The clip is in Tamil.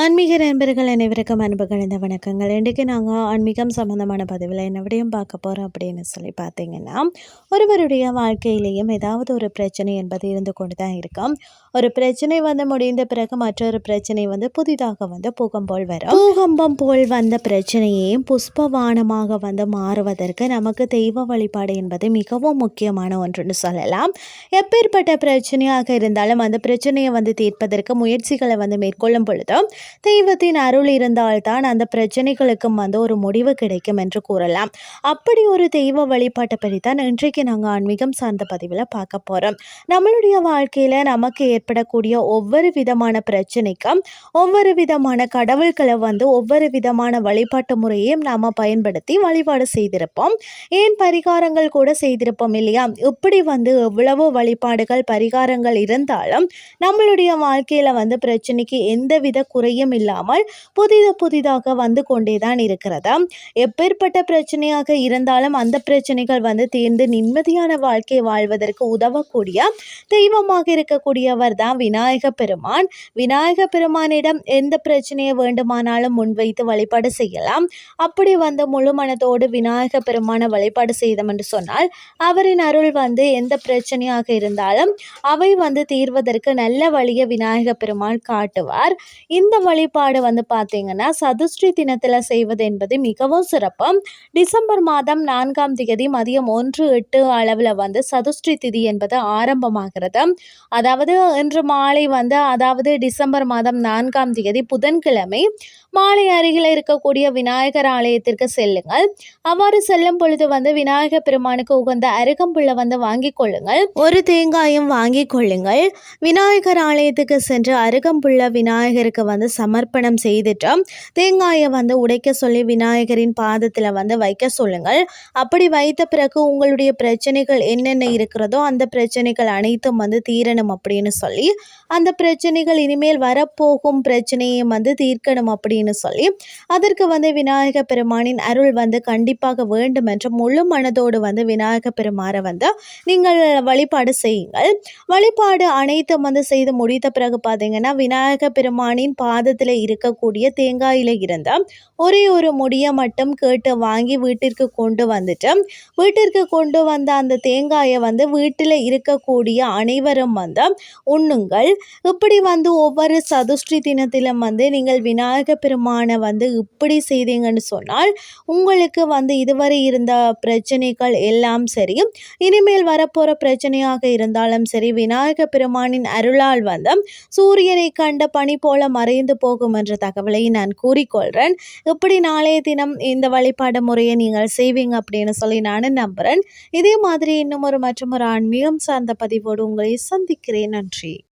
ஆன்மீக நண்பர்கள் அனைவருக்கும் அன்பு கலந்த வணக்கங்கள். இன்றைக்கு நாங்கள் ஆன்மீகம் சம்மந்தமான பதிவில் என்ன விடையும் பார்க்க போகிறோம் அப்படின்னு சொல்லி பார்த்தீங்கன்னா ஒருவருடைய வாழ்க்கையிலேயும் ஏதாவது ஒரு பிரச்சனை என்பது இருந்து கொண்டு தான் இருக்கும். ஒரு பிரச்சனை வந்து முடிந்த பிறகு மற்றொரு பிரச்சனை வந்து புதிதாக வந்து பூகம்போல் வரும். பூகம்பம் போல் வந்த பிரச்சனையையும் புஷ்பவானமாக வந்து மாறுவதற்கு நமக்கு தெய்வ வழிபாடு என்பது மிகவும் முக்கியமான ஒன்றுன்னு சொல்லலாம். எப்பேற்பட்ட பிரச்சனையாக இருந்தாலும் அந்த பிரச்சனையை வந்து தீர்ப்பதற்கு முயற்சிகளை வந்து மேற்கொள்ளும் பொழுது தெய்வத்தின் அருள் இருந்தால்தான் அந்த பிரச்சனைகளுக்கும் வந்து ஒரு முடிவு கிடைக்கும் என்று கூறலாம். அப்படி ஒரு தெய்வ வழிபாட்டை பற்றி தான் இன்றைக்கு நாங்கள் ஆன்மீகம் சார்ந்த பதிவில் பார்க்க போகிறோம் நம்மளுடைய வாழ்க்கையில் நமக்கு ஏற்படக்கூடிய ஒவ்வொரு விதமான பிரச்சனைக்கும் ஒவ்வொரு விதமான கடவுள்களை வந்து ஒவ்வொரு விதமான வழிபாட்டு முறையையும் நாம் பயன்படுத்தி வழிபாடு செய்திருப்போம். ஏன் பரிகாரங்கள் கூட செய்திருப்போம் இல்லையா? இப்படி வந்து எவ்வளவோ வழிபாடுகள் பரிகாரங்கள் இருந்தாலும் நம்மளுடைய வாழ்க்கையில் வந்து பிரச்சனைக்கு எந்தவித குறை குறையும் இல்லாமல் புதிது புதிதாக வந்து கொண்டே தான் இருக்கிறது. எப்பேற்பட்ட பிரச்சனையாக இருந்தாலும் அந்த பிரச்சனைகள் வந்து தீர்ந்து நிம்மதியான வாழ்க்கை வாழ்வதற்கு உதவக்கூடிய தெய்வமாக இருக்கக்கூடியவர் தான் விநாயக பெருமான். விநாயக பெருமானிடம் எந்த பிரச்சனையை வேண்டுமானாலும் முன்வைத்து வழிபாடு செய்யலாம். அப்படி வந்து முழு மனதோடு விநாயக பெருமான வழிபாடு செய்தோம் என்று சொன்னால் அவரின் அருள் வந்து எந்த பிரச்சனையாக இருந்தாலும் அவை வந்து தீர்வதற்கு நல்ல வழியை விநாயக பெருமாள் காட்டுவார். இந்த வழிபாடு வந்து பார்த்தீங்கன்னா சதுஷ்டி தினத்தில் செய்வது என்பது மிகவும் சிறப்பு. டிசம்பர் மாதம் நான்காம் தேதி மதியம் ஒன்று எட்டு அளவில் வந்து சதுஷ்டி திதி என்பது ஆரம்பமாகிறது. அதாவது இன்று மாலை வந்து அதாவது டிசம்பர் மாதம் நான்காம் தேதி புதன்கிழமை மாலை அருகில் இருக்கக்கூடிய விநாயகர் ஆலயத்திற்கு செல்லுங்கள். அவ்வாறு செல்லும் பொழுது வந்து விநாயகர் பெருமானுக்கு உகந்த அருகம்புள்ள வந்து வாங்கி கொள்ளுங்கள். ஒரு தேங்காயும் வாங்கி கொள்ளுங்கள். விநாயகர் ஆலயத்துக்கு சென்று அருகம்புள்ள விநாயகருக்கு வந்து சமர்ப்பணம் செய்துட்டு தேங்காயை வந்து உடைக்க சொல்லி விநாயகரின் பாதத்தில் வந்து வைக்க சொல்லுங்கள். அப்படி வைத்த பிறகு உங்களுடைய பிரச்சனைகள் என்னென்ன இருக்கிறதோ அந்த பிரச்சனைகள் அனைத்தும் வந்து தீரணும் அப்படின்னு சொல்லி அந்த பிரச்சனைகள் இனிமேல் வரப்போகும் பிரச்சனையை வந்து தீர்க்கணும் அப்படின்னு அப்படின்னு சொல்லி அதற்கு வந்து விநாயக பெருமானின் அருள் வந்து கண்டிப்பாக வேண்டும் என்று முழு மனதோடு வந்து விநாயக பெருமாரை வந்து நீங்கள் வழிபாடு செய்யுங்கள். வழிபாடு அனைத்தும் வந்து செய்து முடித்த பிறகு பார்த்தீங்கன்னா விநாயக பெருமானின் பாதத்தில் இருக்கக்கூடிய தேங்காயில் இருந்த ஒரே ஒரு முடியை மட்டும் கேட்டு வாங்கி வீட்டிற்கு கொண்டு வந்துட்டு வீட்டிற்கு கொண்டு வந்த அந்த தேங்காயை வந்து வீட்டில் இருக்கக்கூடிய அனைவரும் வந்து உண்ணுங்கள். இப்படி வந்து ஒவ்வொரு சதுஷ்டி தினத்திலும் வந்து நீங்கள் விநாயக பெருமானை வந்து இப்படி செய்தீங்கன்னு சொன்னால் உங்களுக்கு வந்து இதுவரை இருந்த பிரச்சனைகள் எல்லாம் சரி. இனிமேல் வரப்போகிற பிரச்சனையாக இருந்தாலும் சரி விநாயக பெருமானின் அருளால் வந்து சூரியனை கண்ட பனி போல மறைந்து போகும் என்ற தகவலை நான் கூறிக்கொள்கிறேன் இப்படி நாளைய தினம் இந்த வழிபாடு முறையை நீங்கள் செய்வீங்க அப்படின்னு சொல்லி நான் நம்புகிறேன் இதே மாதிரி இன்னும் ஒரு மற்றும் ஒரு ஆன்மீகம் சார்ந்த பதிவோடு உங்களை சந்திக்கிறேன். நன்றி.